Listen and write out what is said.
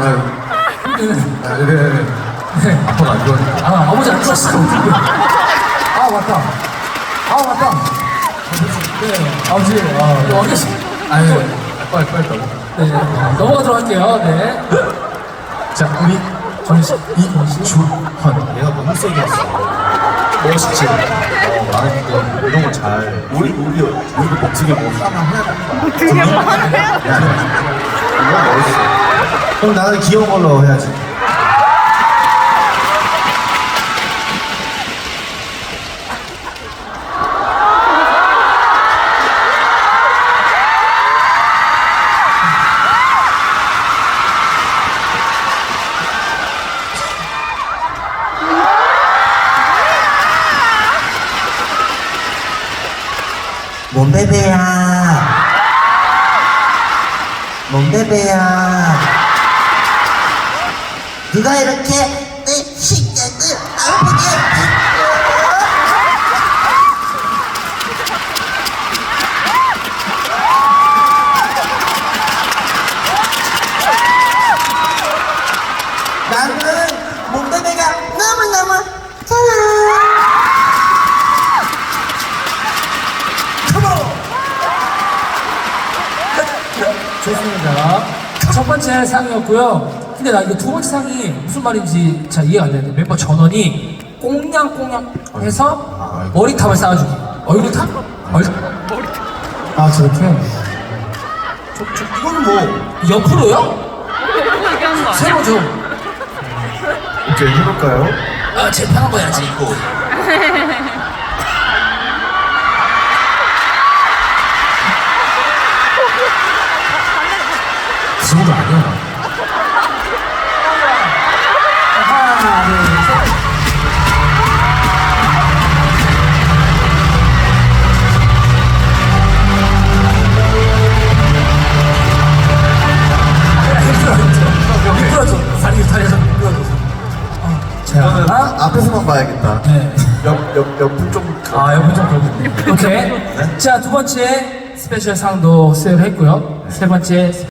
아, 네, 네, 네. 네. 아빠가 안 좋아하니까. 아, 아버지 안 좋았어. 아, 맞다. 아, 맞다. 네, 아버지, 아, 와 계시. 아니, 빨리, 빨리 빨리. 네, 넘어가도록 할게요. 네. 자, 우리 전시, 이주헌. 얘가 너무 세게 했어. 멋있지? 어, 나는 근데 이런 거 잘. 우리, 우리, 우리도 멋지게 뭐 하나 해야 되는 거야. 어떻게 말해요? 이거 멋있어. 그럼 나는 귀여운 걸로 해야지. 몸베베야. 몸베베야. 누가 이렇게 내 식객을 아프게 나는 몸베베가 너무너무 좋아. 좋습니다. 첫 번째 상이었고요. 근데 나 이거 두 번째 상이 무슨 말인지 잘 이해가 안 되는데 멤버 전원이 꽁냥꽁냥 해서 머리탑을 쌓아주기. 얼굴탑? 얼... 아, 저렇게? 이거는 뭐 옆으로요? 세로 좀. 이렇게 해볼까요? 아, 제일 편한 거 해야지. 이거 그 정도 아니야. 앞에서만 봐야겠다. 네. 옆, 옆, 옆은 좀. 아, 여기 좀 그렇군요. 오케이. 자, 두 번째 스페셜 상도 수여를 했고요. 세 번째